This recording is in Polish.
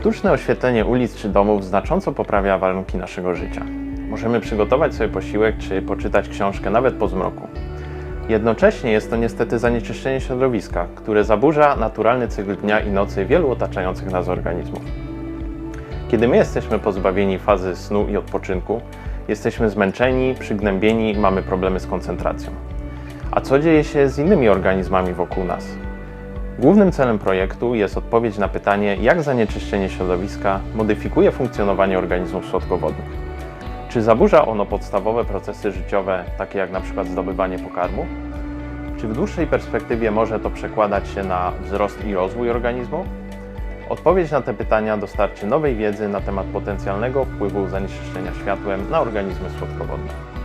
Sztuczne oświetlenie ulic czy domów znacząco poprawia warunki naszego życia. Możemy przygotować sobie posiłek czy poczytać książkę nawet po zmroku. Jednocześnie jest to niestety zanieczyszczenie środowiska, które zaburza naturalny cykl dnia i nocy wielu otaczających nas organizmów. Kiedy my jesteśmy pozbawieni fazy snu i odpoczynku, jesteśmy zmęczeni, przygnębieni, mamy problemy z koncentracją. A co dzieje się z innymi organizmami wokół nas? Głównym celem projektu jest odpowiedź na pytanie, jak zanieczyszczenie środowiska modyfikuje funkcjonowanie organizmów słodkowodnych. Czy zaburza ono podstawowe procesy życiowe, takie jak przykład zdobywanie pokarmu? Czy w dłuższej perspektywie może to przekładać się na wzrost i rozwój organizmu? Odpowiedź na te pytania dostarczy nowej wiedzy na temat potencjalnego wpływu zanieczyszczenia światłem na organizmy słodkowodne.